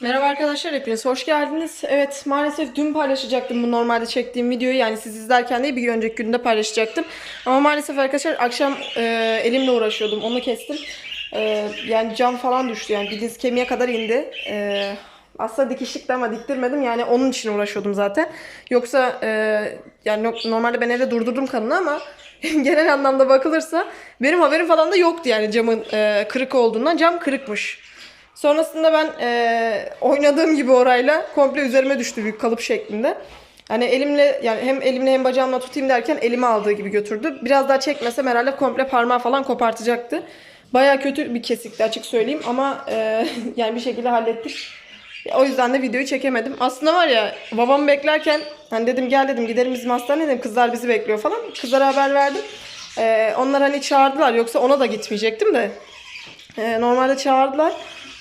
Merhaba arkadaşlar hepiniz hoş geldiniz. Evet maalesef dün paylaşacaktım bu normalde çektiğim videoyu yani siz izlerken değil bir önceki günde paylaşacaktım. Ama maalesef arkadaşlar akşam e, elimle uğraşıyordum onu kestim. E, yani cam falan düştü yani bildiğiniz kemiğe kadar indi. E, aslında dikişlikti ama diktirmedim yani onun için uğraşıyordum zaten. Yoksa e, yani no- normalde ben evde durdurdum kanını ama genel anlamda bakılırsa benim haberim falan da yoktu yani camın e, kırık olduğundan. Cam kırıkmış. Sonrasında ben eee, oynadığım gibi orayla komple üzerime düştü büyük kalıp şeklinde. Hani elimle yani hem elimle hem bacağımla tutayım derken elime aldığı gibi götürdü. Biraz daha çekmesem herhalde komple parmağı falan kopartacaktı. Baya kötü bir kesikti açık söyleyeyim ama eee, yani bir şekilde hallettik. O yüzden de videoyu çekemedim. Aslında var ya babamı beklerken hani dedim gel dedim gidelim bizim hastaneye dedim kızlar bizi bekliyor falan. Kızlara haber verdim. Eee, onlar hani çağırdılar yoksa ona da gitmeyecektim de. Ee, normalde çağırdılar.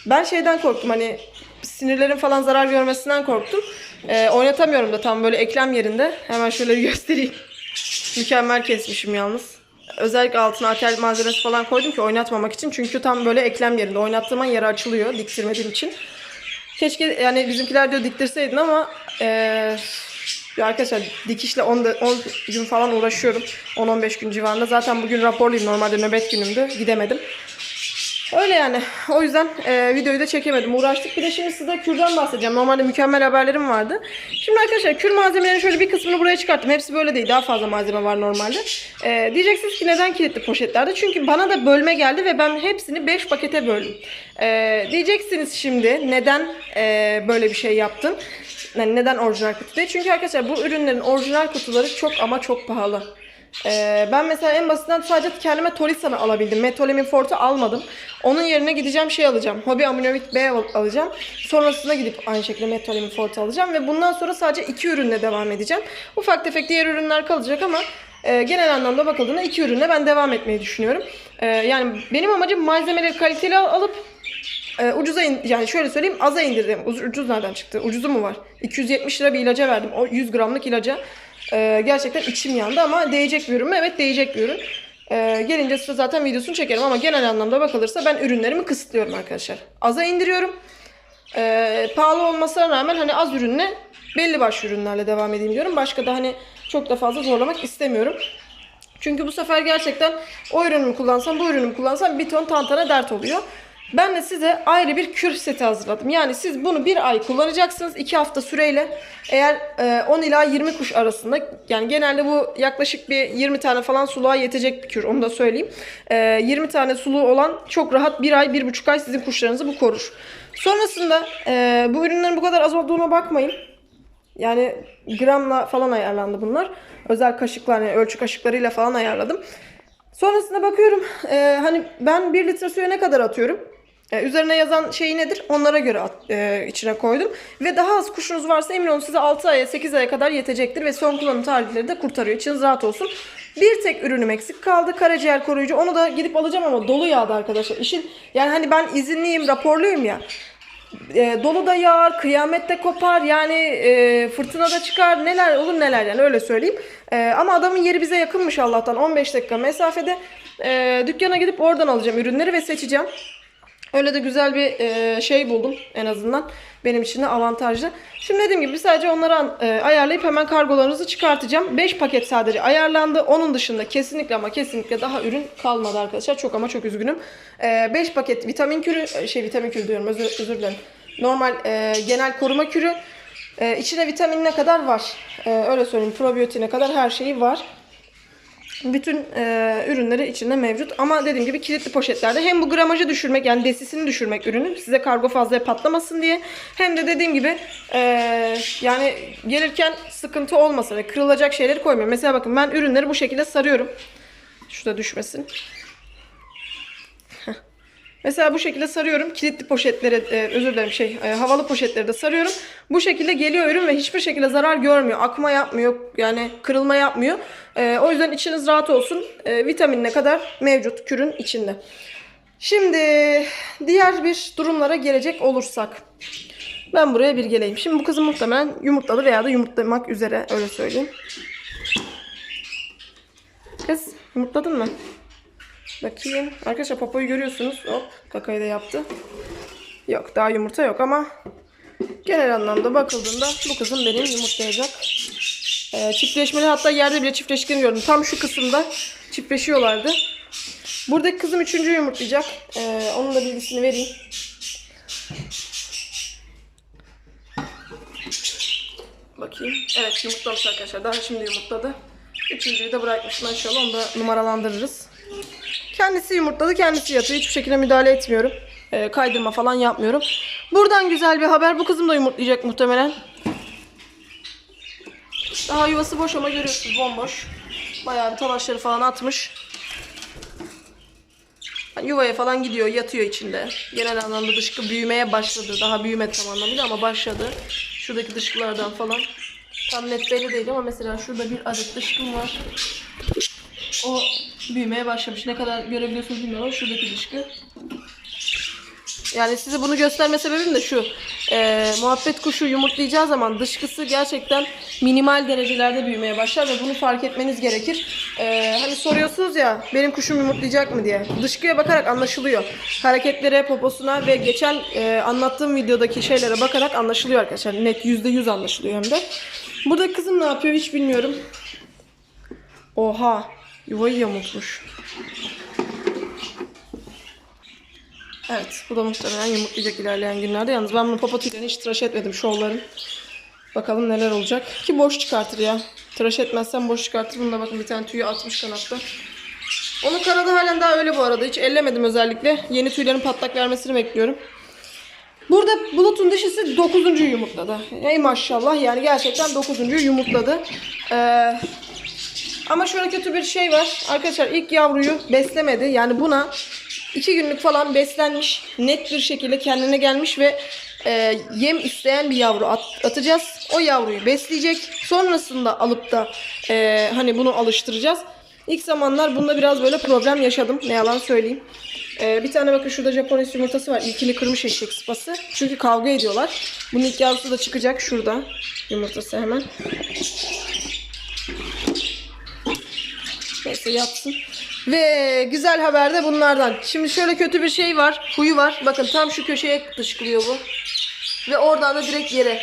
Ben şeyden korktum hani sinirlerin falan zarar görmesinden korktum. Ee, oynatamıyorum da tam böyle eklem yerinde. Hemen şöyle göstereyim. Mükemmel kesmişim yalnız. Özellikle altına atel malzemesi falan koydum ki oynatmamak için. Çünkü tam böyle eklem yerinde. Oynattığım an yere açılıyor diktirmediğim için. Keşke yani bizimkiler diyor diktirseydin ama ya arkadaşlar dikişle 10, da- 10 gün falan uğraşıyorum. 10-15 gün civarında. Zaten bugün raporluyum. Normalde nöbet günümdü. Gidemedim. Öyle yani. O yüzden e, videoyu da çekemedim. Uğraştık. Bir de şimdi size kürden bahsedeceğim. Normalde mükemmel haberlerim vardı. Şimdi arkadaşlar kür malzemelerin şöyle bir kısmını buraya çıkarttım. Hepsi böyle değil. Daha fazla malzeme var normalde. E, diyeceksiniz ki neden kilitli poşetlerde? Çünkü bana da bölme geldi ve ben hepsini 5 pakete böldüm. E, diyeceksiniz şimdi neden e, böyle bir şey yaptın? Yani neden orijinal kutu değil? Çünkü arkadaşlar bu ürünlerin orijinal kutuları çok ama çok pahalı. Ee, ben mesela en basitinden sadece kendime Tolisa'nı alabildim. Metolimin Forte almadım. Onun yerine gideceğim şey alacağım. Hobi Aminovit B al- alacağım. Sonrasında gidip aynı şekilde Metolimin Forte alacağım. Ve bundan sonra sadece iki ürünle devam edeceğim. Ufak tefek diğer ürünler kalacak ama e, genel anlamda bakıldığında iki ürünle ben devam etmeyi düşünüyorum. E, yani benim amacım malzemeleri kaliteli al- alıp ee, ucuza in- yani şöyle söyleyeyim aza indirdim. Ucuz nereden çıktı? Ucuzu mu var? 270 lira bir ilaca verdim. O 100 gramlık ilaca. Ee, gerçekten içim yandı ama değecek bir ürün mü? Evet değecek bir ürün. Ee, gelince size zaten videosunu çekerim ama genel anlamda bakılırsa ben ürünlerimi kısıtlıyorum arkadaşlar. Aza indiriyorum. Ee, pahalı olmasına rağmen hani az ürünle belli başlı ürünlerle devam edeyim diyorum. Başka da hani çok da fazla zorlamak istemiyorum. Çünkü bu sefer gerçekten o ürünümü kullansam bu ürünümü kullansam bir ton tantana dert oluyor. Ben de size ayrı bir kür seti hazırladım. Yani siz bunu bir ay kullanacaksınız. 2 hafta süreyle. Eğer e, 10 ila 20 kuş arasında yani genelde bu yaklaşık bir 20 tane falan suluğa yetecek bir kür. Onu da söyleyeyim. E, 20 tane suluğu olan çok rahat bir ay, bir buçuk ay sizin kuşlarınızı bu korur. Sonrasında e, bu ürünlerin bu kadar az olduğuna bakmayın. Yani gramla falan ayarlandı bunlar. Özel kaşıklar, yani ölçü kaşıklarıyla falan ayarladım. Sonrasında bakıyorum e, hani ben 1 litre suya ne kadar atıyorum? E, üzerine yazan şey nedir? Onlara göre at- e, içine koydum. Ve daha az kuşunuz varsa emin olun size 6 aya 8 aya kadar yetecektir. Ve son kullanım tarihleri de kurtarıyor. İçiniz rahat olsun. Bir tek ürünüm eksik kaldı. Karaciğer koruyucu. Onu da gidip alacağım ama dolu yağdı arkadaşlar. İşin yani hani ben izinliyim, raporluyum ya e, dolu da yağar, kıyamet de kopar yani e, fırtına da çıkar neler olur neler yani öyle söyleyeyim. E, ama adamın yeri bize yakınmış Allah'tan 15 dakika mesafede. E, dükkana gidip oradan alacağım ürünleri ve seçeceğim. Öyle de güzel bir e, şey buldum en azından. Benim için de avantajlı. Şimdi dediğim gibi sadece onları e, ayarlayıp hemen kargolarınızı çıkartacağım. 5 paket sadece ayarlandı. Onun dışında kesinlikle ama kesinlikle daha ürün kalmadı arkadaşlar. Çok ama çok üzgünüm. 5 paket vitamin kürü, e, şey vitamin kürü diyorum özür, özür dilerim. Normal e, genel koruma kürü. E, içine vitaminine kadar var. E, öyle söyleyeyim probiyotiğine kadar her şeyi var. Bütün e, ürünleri içinde mevcut. Ama dediğim gibi kilitli poşetlerde hem bu gramajı düşürmek yani desisini düşürmek ürünün size kargo fazla patlamasın diye hem de dediğim gibi e, yani gelirken sıkıntı olmasın ve kırılacak şeyleri koymuyorum. Mesela bakın ben ürünleri bu şekilde sarıyorum. Şurada düşmesin. Mesela bu şekilde sarıyorum. Kilitli poşetleri, e, özür dilerim şey, e, havalı poşetleri de sarıyorum. Bu şekilde geliyor ürün ve hiçbir şekilde zarar görmüyor. Akma yapmıyor, yani kırılma yapmıyor. E, o yüzden içiniz rahat olsun. E, vitaminine kadar mevcut kürün içinde. Şimdi diğer bir durumlara gelecek olursak. Ben buraya bir geleyim. Şimdi bu kızım muhtemelen yumurtladı veya da yumurtlamak üzere öyle söyleyeyim. Kız yumurtladın mı? Bakayım. Arkadaşlar popoyu görüyorsunuz. Hop kakayı da yaptı. Yok daha yumurta yok ama Genel anlamda bakıldığında bu kızım benim yumurtlayacak. Ee, çiftleşmeli hatta yerde bile çiftleştiğini gördüm. Tam şu kısımda çiftleşiyorlardı. Buradaki kızım üçüncü yumurtlayacak. Ee, onun da bilgisini vereyim. Bakayım. Evet yumurtlamış arkadaşlar. Daha şimdi yumurtladı. Üçüncüyü de bırakmış maşallah. Onu da numaralandırırız. Kendisi yumurtladı. Kendisi yatıyor. Hiçbir şekilde müdahale etmiyorum. Ee, kaydırma falan yapmıyorum. Buradan güzel bir haber. Bu kızım da yumurtlayacak muhtemelen. Daha yuvası boş ama görüyorsunuz bomboş. Bayağı bir talaşları falan atmış. Yani Yuvaya falan gidiyor, yatıyor içinde. Genel anlamda dışkı büyümeye başladı. Daha büyümedi tam anlamıyla ama başladı. Şuradaki dışkılardan falan. Tam net belli değil ama mesela şurada bir adet dışkım var. O büyümeye başlamış. Ne kadar görebiliyorsunuz bilmiyorum şuradaki dışkı. Yani size bunu gösterme sebebim de şu. Ee, muhabbet kuşu yumurtlayacağı zaman dışkısı gerçekten minimal derecelerde büyümeye başlar ve bunu fark etmeniz gerekir. Ee, hani soruyorsunuz ya benim kuşum yumurtlayacak mı diye. Dışkıya bakarak anlaşılıyor. Hareketlere, poposuna ve geçen e, anlattığım videodaki şeylere bakarak anlaşılıyor arkadaşlar. Net %100 anlaşılıyor hem de. Burada kızım ne yapıyor hiç bilmiyorum. Oha yuvayı yamultmuş. Evet, bu da muhtemelen yumurtlayacak ilerleyen günlerde. Yalnız ben bunu papatıyla hiç tıraş etmedim şovların. Bakalım neler olacak. Ki boş çıkartır ya. Tıraş etmezsen boş çıkartır. Bunda bakın bir tane tüyü atmış kanatta. Onun kanadı halen daha öyle bu arada. Hiç ellemedim özellikle. Yeni tüylerin patlak vermesini bekliyorum. Burada Bulut'un dişisi 9. yumurtladı. Ey maşallah yani gerçekten 9. yumurtladı. Ee, ama şöyle kötü bir şey var. Arkadaşlar ilk yavruyu beslemedi. Yani buna iki günlük falan beslenmiş. Net bir şekilde kendine gelmiş ve e, yem isteyen bir yavru at- atacağız. O yavruyu besleyecek. Sonrasında alıp da e, hani bunu alıştıracağız. İlk zamanlar bunda biraz böyle problem yaşadım. Ne yalan söyleyeyim. E, bir tane bakın şurada Japones yumurtası var. İlkini kırmış eşek sıpası. Çünkü kavga ediyorlar. Bunun ilk yavrusu da çıkacak şurada. Yumurtası hemen. Neyse yatsın. Ve güzel haber de bunlardan. Şimdi şöyle kötü bir şey var. Huyu var. Bakın tam şu köşeye dışkılıyor bu. Ve oradan da direkt yere.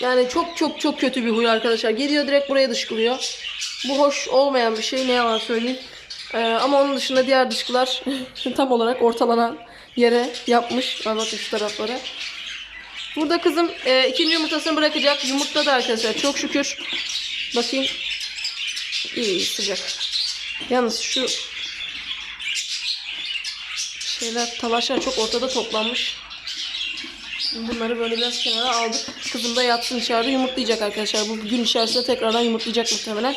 Yani çok çok çok kötü bir huy arkadaşlar. Geliyor direkt buraya dışkılıyor. Bu hoş olmayan bir şey ne yalan söyleyeyim. Ee, ama onun dışında diğer dışkılar tam olarak ortalanan yere yapmış. Bak şu taraflara. Burada kızım e, ikinci yumurtasını bırakacak. Yumurtladı arkadaşlar çok şükür. Bakayım. İyi sıcak. Yalnız şu şeyler talaşlar çok ortada toplanmış. Bunları böyle biraz kenara aldık. Kızım da yatsın içeride yumurtlayacak arkadaşlar. Bu gün içerisinde tekrardan yumurtlayacak muhtemelen.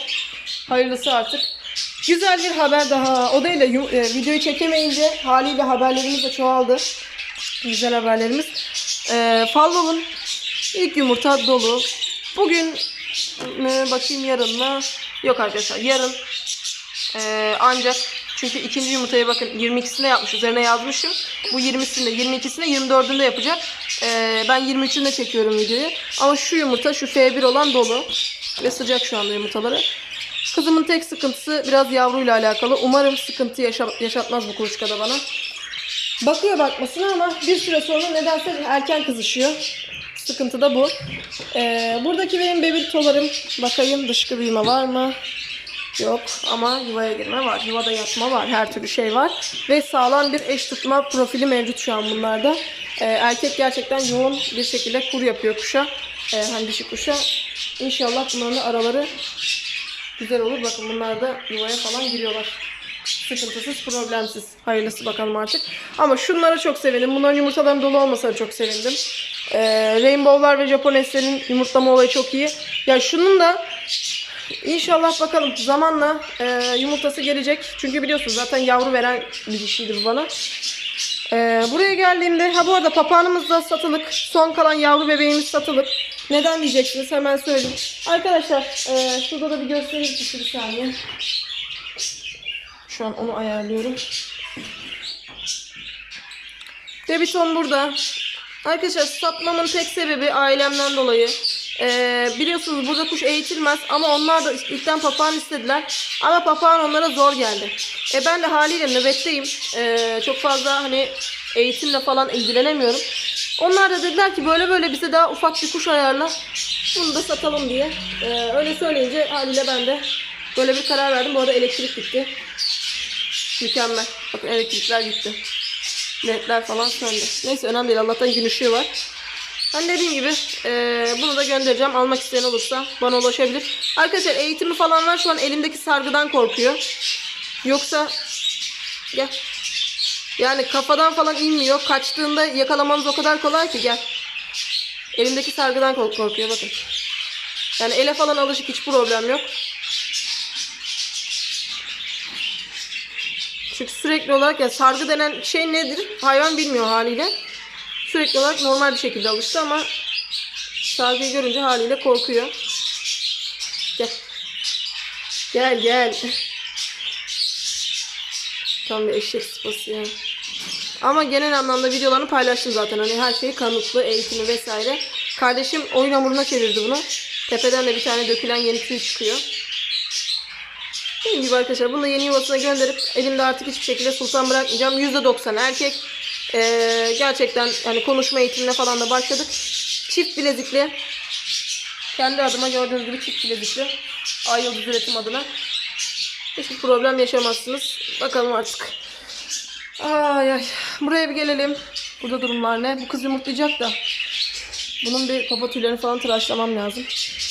Hayırlısı artık. Güzel bir haber daha. O değil de yu- e, videoyu çekemeyince haliyle haberlerimiz de çoğaldı. Güzel haberlerimiz. E, Fallow'un ilk yumurta dolu. Bugün e, bakayım yarın mı? Yok arkadaşlar yarın ee, ancak çünkü ikinci yumurtaya bakın 22'sinde yapmış. Üzerine yazmışım. Bu 20'sinde, 22'sinde, 24'ünde yapacak. Ee, ben 23'ünde çekiyorum videoyu. Ama şu yumurta, şu F1 olan dolu. Ve sıcak şu anda yumurtaları. Kızımın tek sıkıntısı biraz yavruyla alakalı. Umarım sıkıntı yaşa- yaşatmaz bu kuluçkada bana. Bakıyor bakmasına ama bir süre sonra nedense erken kızışıyor. Sıkıntı da bu. Ee, buradaki benim bebirtolarım. Bakayım dışkı büyüme var mı? Yok ama yuvaya girme var. Yuvada yatma var. Her türlü şey var. Ve sağlam bir eş tutma profili mevcut şu an bunlarda. Ee, erkek gerçekten yoğun bir şekilde kur yapıyor kuşa. Ee, hani dişi kuşa. İnşallah bunların araları güzel olur. Bakın bunlar da yuvaya falan giriyorlar. Sıkıntısız, problemsiz. Hayırlısı bakalım artık. Ama şunlara çok sevindim. Bunların yumurtaların dolu olmasına çok sevindim. Ee, Rainbow'lar ve Japoneslerin yumurtlama olayı çok iyi. Ya şunun da İnşallah bakalım zamanla e, yumurtası gelecek. Çünkü biliyorsunuz zaten yavru veren bir dişiydi bu bana. E, buraya geldiğimde ha bu arada papağanımız da satılık. Son kalan yavru bebeğimiz satılık. Neden diyeceksiniz hemen söyleyeyim. Arkadaşlar e, şurada da bir göstereyim size bir saniye. Şu an onu ayarlıyorum. Debiton burada. Arkadaşlar satmamın tek sebebi ailemden dolayı. Ee, biliyorsunuz burada kuş eğitilmez ama onlar da ilkten papağan istediler. Ama papağan onlara zor geldi. E ben de haliyle nöbetteyim. Ee, çok fazla hani eğitimle falan ilgilenemiyorum. Onlar da dediler ki böyle böyle bize daha ufak bir kuş ayarla. Bunu da satalım diye. Ee, öyle söyleyince haliyle ben de böyle bir karar verdim. Bu arada elektrik gitti. Mükemmel. Bakın elektrikler gitti. Ledler falan söndü. Neyse önemli değil. Allah'tan gün ışığı var. Ben dediğim gibi eee, bunu da göndereceğim. Almak isteyen olursa bana ulaşabilir. Arkadaşlar eğitimi falan var. Şu an elimdeki sargıdan korkuyor. Yoksa gel. Yani kafadan falan inmiyor. Kaçtığında yakalamanız o kadar kolay ki gel. Elimdeki sargıdan kork- korkuyor bakın. Yani ele falan alışık hiç problem yok. Çünkü sürekli olarak ya sargı denen şey nedir? Hayvan bilmiyor haliyle. Sürekli olarak normal bir şekilde alıştı ama sargıyı görünce haliyle korkuyor. Gel. Gel gel. Tam bir eşek sıpası ya. Ama genel anlamda videolarını paylaştım zaten. Hani her şeyi kanıtlı, eğitimi vesaire. Kardeşim oyun hamuruna çevirdi bunu. Tepeden de bir tane dökülen yeni tüy çıkıyor. Dediğim gibi arkadaşlar bunu da yeni yuvasına gönderip elimde artık hiçbir şekilde sultan bırakmayacağım. %90 erkek. Ee, gerçekten yani konuşma eğitimine falan da başladık. Çift bilezikli. Kendi adıma gördüğünüz gibi çift bilezikli. Ay Yıldız üretim adına. Hiçbir problem yaşamazsınız. Bakalım artık. Ay ay. Buraya bir gelelim. Burada durumlar ne? Bu kız yumurtlayacak da. Bunun bir kafa tüylerini falan tıraşlamam lazım.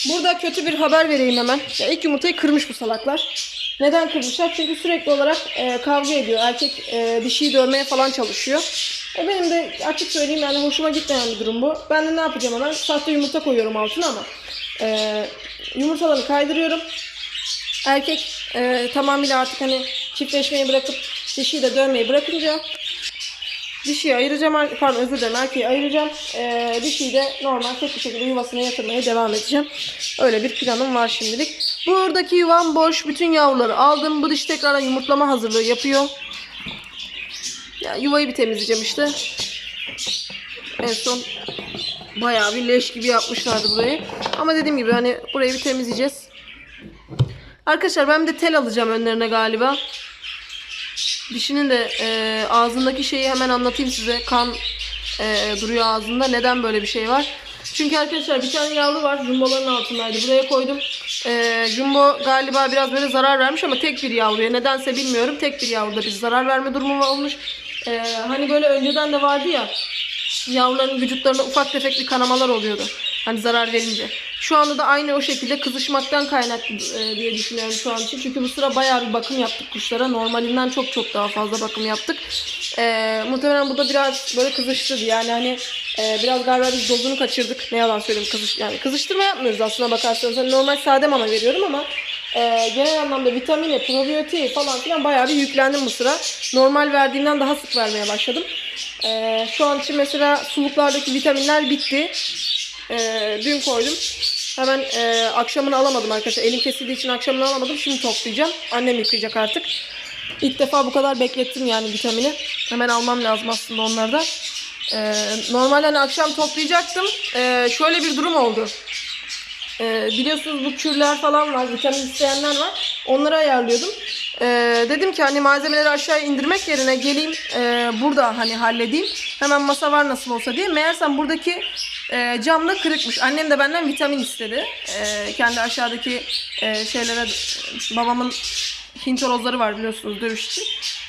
Burada kötü bir haber vereyim hemen. Ya ilk yumurtayı kırmış bu salaklar. Neden kırmışlar? Çünkü sürekli olarak e, kavga ediyor. Erkek e, dişiyi dövmeye falan çalışıyor. E benim de açık söyleyeyim yani hoşuma gitmeyen bir durum bu. Ben de ne yapacağım hemen? Sahte yumurta koyuyorum altına ama. E, yumurtalarını kaydırıyorum. Erkek e, tamamıyla artık hani çiftleşmeyi bırakıp dişiyi de dövmeyi bırakınca Dişiyi ayıracağım, pardon özür dilerim erkeği ayıracağım. Ee, dişiyi de normal tek bir şekilde yuvasına yatırmaya devam edeceğim. Öyle bir planım var şimdilik. Buradaki yuvam boş. Bütün yavruları aldım. Bu diş tekrardan yumurtlama hazırlığı yapıyor. Ya yuvayı bir temizleyeceğim işte. En son bayağı bir leş gibi yapmışlardı burayı. Ama dediğim gibi hani burayı bir temizleyeceğiz. Arkadaşlar ben bir de tel alacağım önlerine galiba. Dişinin de e, ağzındaki şeyi hemen anlatayım size. Kan e, duruyor ağzında. Neden böyle bir şey var? Çünkü arkadaşlar bir tane yavru var. Jumboların altındaydı. Buraya koydum. E, Jumbo galiba biraz böyle zarar vermiş ama tek bir yavruya. Nedense bilmiyorum. Tek bir yavruda bir zarar verme durumu olmuş. E, hani böyle önceden de vardı ya. Yavruların vücutlarında ufak tefek bir kanamalar oluyordu. Hani zarar verince. Şu anda da aynı o şekilde kızışmaktan kaynaklı e, diye düşünüyorum şu an için. Çünkü bu sıra bayağı bir bakım yaptık kuşlara. Normalinden çok çok daha fazla bakım yaptık. E, muhtemelen bu da biraz böyle kızıştı. Yani hani e, biraz galiba biz dozunu kaçırdık. Ne yalan söyleyeyim kızış yani kızıştırma yapmıyoruz aslına bakarsanız. Hani normal sade mama veriyorum ama e, genel anlamda vitamini, probiyotiği falan filan bayağı bir yüklendim bu sıra. Normal verdiğimden daha sık vermeye başladım. E, şu an için mesela suluklardaki vitaminler bitti. Ee, dün koydum. Hemen e, akşamını alamadım arkadaşlar. Elim kesildiği için akşamını alamadım. Şimdi toplayacağım. Annem yıkayacak artık. İlk defa bu kadar beklettim yani vitamini. Hemen almam lazım aslında onları da. Ee, normalde hani akşam toplayacaktım. Ee, şöyle bir durum oldu. Ee, biliyorsunuz bu kürler falan var. Vitamin isteyenler var. Onları ayarlıyordum. Ee, dedim ki hani malzemeleri aşağı indirmek yerine geleyim e, burada hani halledeyim. Hemen masa var nasıl olsa diye. Meğersem buradaki e, cam da kırıkmış. Annem de benden vitamin istedi. E, kendi aşağıdaki e, şeylere babamın Hint horozları var biliyorsunuz dövüş için.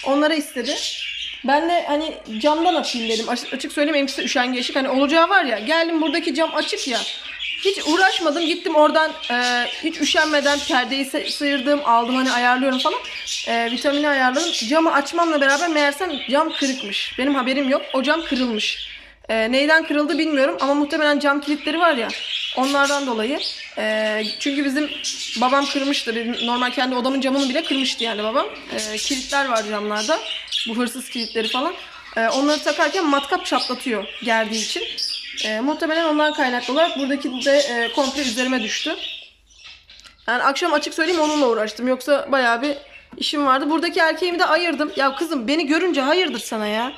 Onları istedi. Ben de hani camdan atayım dedim. Açık, açık söyleyeyim benimkisi üşengeçlik. Hani olacağı var ya. Geldim buradaki cam açık ya. Hiç uğraşmadım. Gittim oradan e, hiç üşenmeden perdeyi sı- sıyırdım. Aldım hani ayarlıyorum falan. E, vitamini ayarladım. Camı açmamla beraber meğersem cam kırıkmış. Benim haberim yok. O cam kırılmış. E, neyden kırıldı bilmiyorum ama muhtemelen cam kilitleri var ya. Onlardan dolayı. E, çünkü bizim babam kırmıştı. Benim normal kendi odamın camını bile kırmıştı yani babam. E, kilitler var camlarda. Bu hırsız kilitleri falan. E, onları takarken matkap çatlatıyor gerdiği için. E, muhtemelen ondan kaynaklı olarak buradaki de e, komple üzerime düştü. Yani akşam açık söyleyeyim onunla uğraştım. Yoksa bayağı bir işim vardı. Buradaki erkeğimi de ayırdım. Ya kızım beni görünce hayırdır sana ya.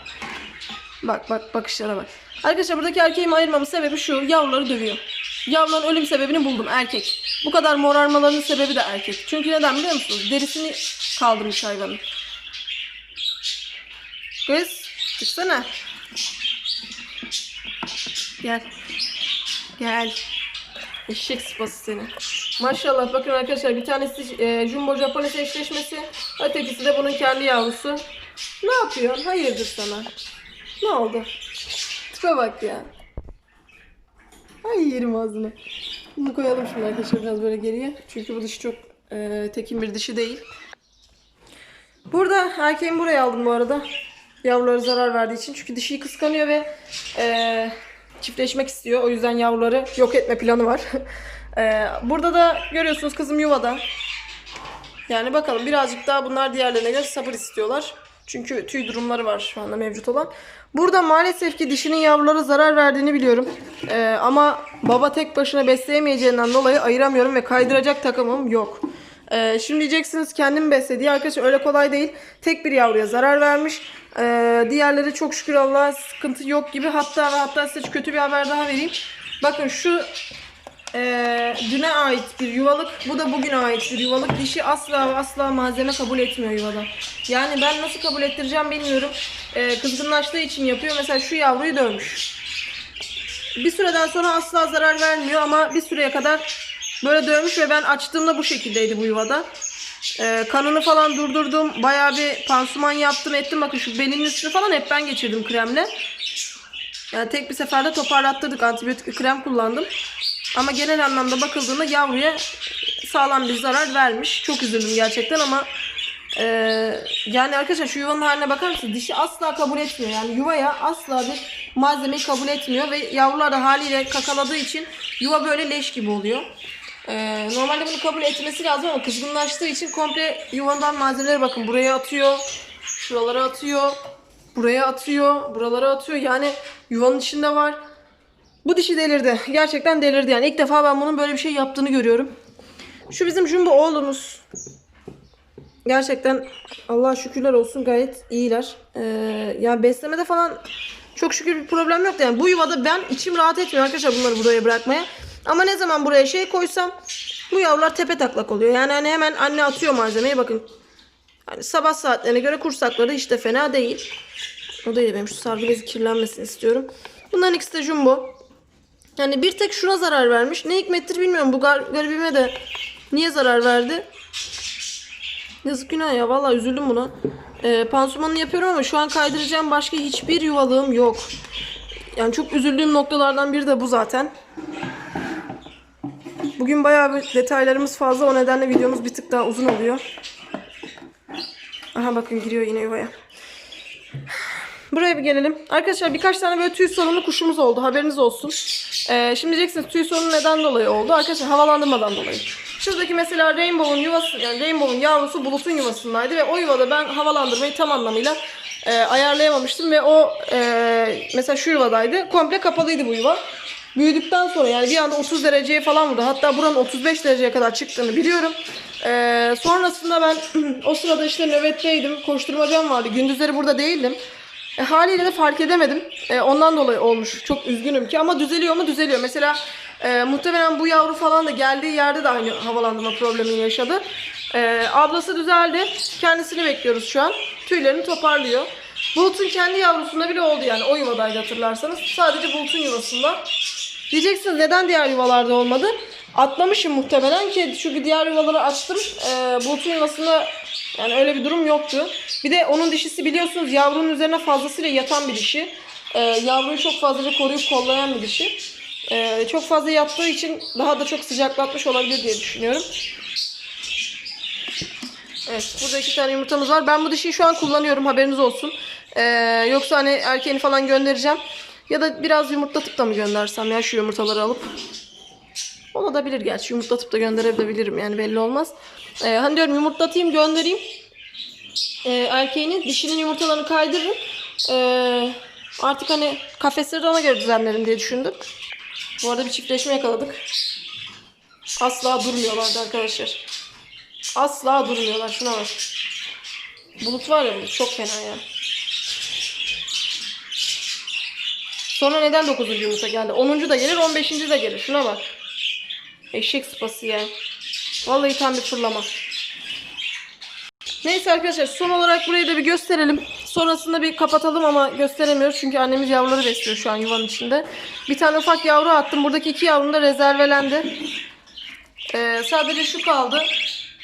Bak bak bakışlara bak. Arkadaşlar buradaki erkeğimi ayırmamın sebebi şu. Yavruları dövüyor. Yavruların ölüm sebebini buldum. Erkek. Bu kadar morarmalarının sebebi de erkek. Çünkü neden biliyor musunuz? Derisini kaldırmış hayvanın. Kız çıksana. Gel. Gel. Eşek sıpası seni. Maşallah bakın arkadaşlar bir tanesi e, Jumbo Japones eşleşmesi. Ötekisi de bunun kendi yavrusu. Ne yapıyorsun? Hayırdır sana? Ne oldu? Tipe bak ya. Ay yerim ağzını. Bunu koyalım şimdi arkadaşlar biraz böyle geriye. Çünkü bu dişi çok e, tekin bir dişi değil. Burada erkeğimi buraya aldım bu arada. Yavruları zarar verdiği için. Çünkü dişiyi kıskanıyor ve e, çiftleşmek istiyor. O yüzden yavruları yok etme planı var. E, burada da görüyorsunuz kızım yuvada. Yani bakalım birazcık daha bunlar diğerlerine göre sabır istiyorlar. Çünkü tüy durumları var şu anda mevcut olan. Burada maalesef ki dişinin yavruları zarar verdiğini biliyorum. Ee, ama baba tek başına besleyemeyeceğinden dolayı ayıramıyorum ve kaydıracak takımım yok. Ee, şimdi diyeceksiniz kendim beslediği arkadaşlar öyle kolay değil. Tek bir yavruya zarar vermiş. Ee, diğerleri çok şükür Allah'a sıkıntı yok gibi. Hatta hatta size kötü bir haber daha vereyim. Bakın şu ee, düne ait bir yuvalık. Bu da bugüne ait bir yuvalık. Dişi asla ve asla malzeme kabul etmiyor yuvada. Yani ben nasıl kabul ettireceğim bilmiyorum. Ee, kızgınlaştığı için yapıyor. Mesela şu yavruyu dövmüş. Bir süreden sonra asla zarar vermiyor ama bir süreye kadar böyle dövmüş ve ben açtığımda bu şekildeydi bu yuvada. Ee, kanını falan durdurdum. Bayağı bir pansuman yaptım ettim. Bakın şu belinin üstünü falan hep ben geçirdim kremle. Yani tek bir seferde toparlattırdık. Antibiyotik krem kullandım. Ama genel anlamda bakıldığında yavruya sağlam bir zarar vermiş. Çok üzüldüm gerçekten ama e, yani arkadaşlar şu yuvanın haline bakar mısınız? Dişi asla kabul etmiyor. Yani yuvaya asla bir malzemeyi kabul etmiyor ve yavrular da haliyle kakaladığı için yuva böyle leş gibi oluyor. E, normalde bunu kabul etmesi lazım ama kızgınlaştığı için komple yuvandan malzemeleri bakın buraya atıyor. Şuralara atıyor. Buraya atıyor. Buralara atıyor. Yani yuvanın içinde var. Bu dişi delirdi. Gerçekten delirdi yani. İlk defa ben bunun böyle bir şey yaptığını görüyorum. Şu bizim Jumbo oğlumuz. Gerçekten Allah'a şükürler olsun gayet iyiler. Ee, yani beslemede falan çok şükür bir problem yoktu. Yani bu yuvada ben içim rahat etmiyor arkadaşlar bunları buraya bırakmaya. Ama ne zaman buraya şey koysam bu yavrular tepe taklak oluyor. Yani hani hemen anne atıyor malzemeyi bakın. Hani sabah saatlerine göre kursakları de fena değil. O değil benim şu sargı bezi kirlenmesini istiyorum. Bunların ikisi de jumbo. Yani bir tek şuna zarar vermiş. Ne hikmettir bilmiyorum. Bu gar- garibime de niye zarar verdi? Yazık günah ya. Vallahi üzüldüm buna. Ee, pansumanını yapıyorum ama şu an kaydıracağım başka hiçbir yuvalığım yok. Yani çok üzüldüğüm noktalardan biri de bu zaten. Bugün bayağı bir detaylarımız fazla. O nedenle videomuz bir tık daha uzun oluyor. Aha bakın giriyor yine yuvaya. Buraya bir gelelim. Arkadaşlar birkaç tane böyle tüy sorunlu kuşumuz oldu. Haberiniz olsun. Ee, şimdi diyeceksiniz tüy sorunu neden dolayı oldu? Arkadaşlar havalandırmadan dolayı. Şuradaki mesela Rainbow'un yuvası, yani Rainbow'un yavrusu bulutun yuvasındaydı ve o yuvada ben havalandırmayı tam anlamıyla e, ayarlayamamıştım ve o e, mesela şu yuvadaydı. Komple kapalıydı bu yuva. Büyüdükten sonra yani bir anda 30 dereceye falan vurdu. Hatta buranın 35 dereceye kadar çıktığını biliyorum. Ee, sonrasında ben o sırada işte nöbetteydim. Koşturmacam vardı. Gündüzleri burada değildim. E, haliyle de fark edemedim. E, ondan dolayı olmuş. Çok üzgünüm ki ama düzeliyor mu? Düzeliyor. Mesela e, muhtemelen bu yavru falan da geldiği yerde de aynı havalandırma problemini yaşadı. E, ablası düzeldi. Kendisini bekliyoruz şu an. Tüylerini toparlıyor. Bulut'un kendi yavrusunda bile oldu yani. O yuvadaydı hatırlarsanız. Sadece Bulut'un yuvasında. Diyeceksiniz neden diğer yuvalarda olmadı? Atlamışım muhtemelen ki çünkü diğer yuvaları açtım. E, Bulut'un yuvasında yani öyle bir durum yoktu. Bir de onun dişisi biliyorsunuz yavrunun üzerine fazlasıyla yatan bir dişi. Ee, yavruyu çok fazlaca koruyup kollayan bir dişi. Ee, çok fazla yattığı için daha da çok sıcaklatmış olabilir diye düşünüyorum. Evet burada iki tane yumurtamız var. Ben bu dişiyi şu an kullanıyorum haberiniz olsun. Ee, yoksa hani erkeğini falan göndereceğim. Ya da biraz yumurtlatıp da mı göndersem ya şu yumurtaları alıp. Olabilir gerçi yumurtlatıp da gönderebilirim yani belli olmaz. Ee, hani diyorum yumurtlatayım göndereyim. Ee, erkeğinin dişinin yumurtalarını kaydırırım. Ee, artık hani kafesleri de ona göre düzenlerim diye düşündüm. Bu arada bir çiftleşme yakaladık. Asla durmuyorlardı arkadaşlar. Asla durmuyorlar. Şuna bak. Bulut var ya çok fena ya. Sonra neden 9. yumurta geldi? 10. da gelir 15. de gelir. Şuna bak. Eşek sıpası ya. Vallahi tam bir fırlama. Neyse arkadaşlar son olarak burayı da bir gösterelim. Sonrasında bir kapatalım ama gösteremiyoruz çünkü annemiz yavruları besliyor şu an yuvanın içinde. Bir tane ufak yavru attım. Buradaki iki yavrum da rezervelendi. Ee, sadece şu kaldı.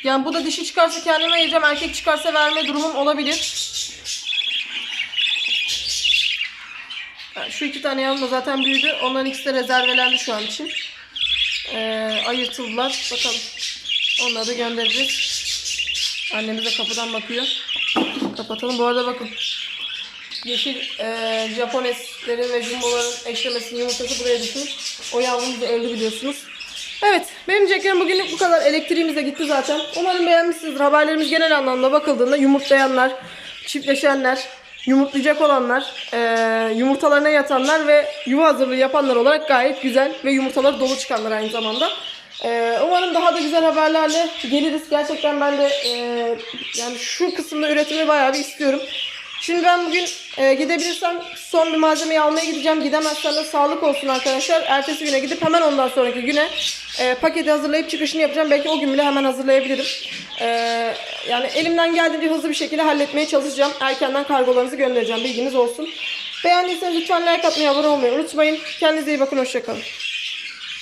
Yani bu da dişi çıkarsa kendime ayıracağım. Erkek çıkarsa verme durumum olabilir. Yani şu iki tane yavrum da zaten büyüdü. Onların ikisi de rezervelendi şu an için. Ee, ayırtıldılar. Bakalım. Onları da göndereceğiz. Annemiz de kapıdan bakıyor. Kapatalım. Bu arada bakın. Yeşil e, Japoneslerin ve jumboların eşlemesinin yumurtası buraya düşmüş. O yavrumuz da öldü biliyorsunuz. Evet, benim diyeceklerim bugünlük bu kadar. Elektriğimiz de gitti zaten. Umarım beğenmişsinizdir. Haberlerimiz genel anlamda bakıldığında yumurtlayanlar, çiftleşenler, yumurtlayacak olanlar, e, yumurtalarına yatanlar ve yuva hazırlığı yapanlar olarak gayet güzel ve yumurtaları dolu çıkanlar aynı zamanda. E, umarım daha da güzel haberlerle geliriz. Gerçekten ben de e, yani şu kısımda üretimi bayağı bir istiyorum. Şimdi ben bugün e, gidebilirsem son bir malzemeyi almaya gideceğim. Gidemezsem de sağlık olsun arkadaşlar. Ertesi güne gidip hemen ondan sonraki güne e, paketi hazırlayıp çıkışını yapacağım. Belki o gün bile hemen hazırlayabilirim. E, yani elimden geldiğince hızlı bir şekilde halletmeye çalışacağım. Erkenden kargolarınızı göndereceğim. Bilginiz olsun. Beğendiyseniz lütfen like atmayı, abone olmayı unutmayın. Kendinize iyi bakın. Hoşçakalın.